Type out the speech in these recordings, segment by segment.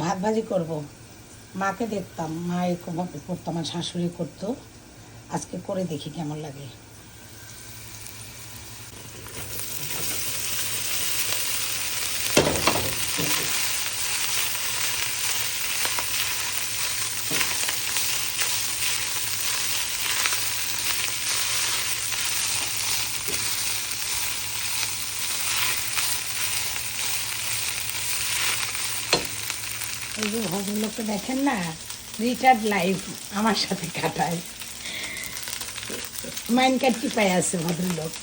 ভাত ভাজি করব। মাকে দেখতাম, মা এরকম করতো, আমার শাশুড়ি করতো। আজকে করে দেখি কেমন লাগে। এই ভদ্রলোককে দেখেন না রিটার্ড লাইফ আমার সাথে কাটায়। মাইন কার্ড পায় আছে ভদ্রলোক?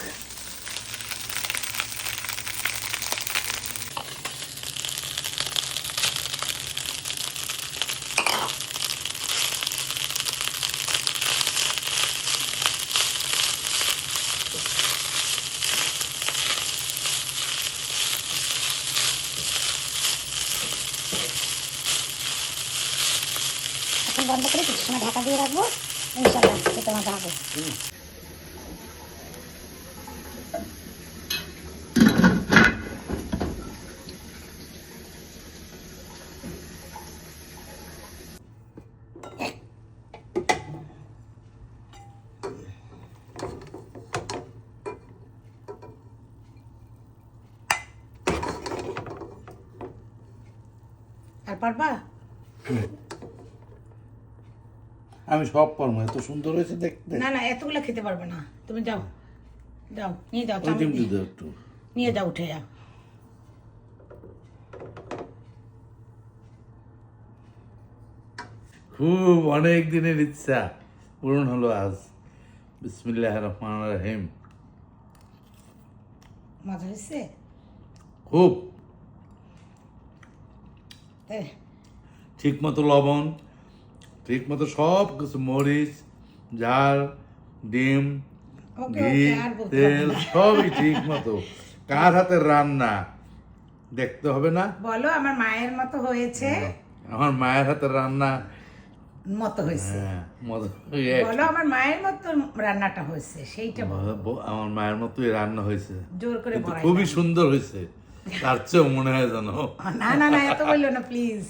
এখন বন্ধ করে কিছু সময় ঢাকা দিয়ে রাখব ইনশাল্লাহ খেতে মজা হবে আর পারবা আমি সব পারব এত সুন্দর হয়েছে দেখতে। না না এতগুলো খেতে পারবে না। তুমি যাও যাও নিয়ে যাও দিয়ে। দিয়ে একটু। নিয়ে যাও উঠে যাও। খুব অনেক দিনের ইচ্ছা পূরণ হলো আজ। বিসমিল্লাহ রহমান রহিম। মজা হয়েছে? খুব। ঠিক মতো লবণ ঠিক মতো সব কিছু মরিচ ঝাল ডিম ঘি তেল সবই ঠিক মতো। কার হাতের রান্না দেখতে হবে না? বলো আমার মায়ের মতো হয়েছে। আমার মায়ের হাতের রান্না। মতো হয়েছে। হ্যাঁ, বলো আমার মায়ের মতো রান্নাটা হয়েছে সেইটা আমার মায়ের মতোই রান্না হয়েছে। জোর করে খুবই সুন্দর হয়েছে। তার চেয়েও মনে হয় যেন। না না না এত বলল না প্লিজ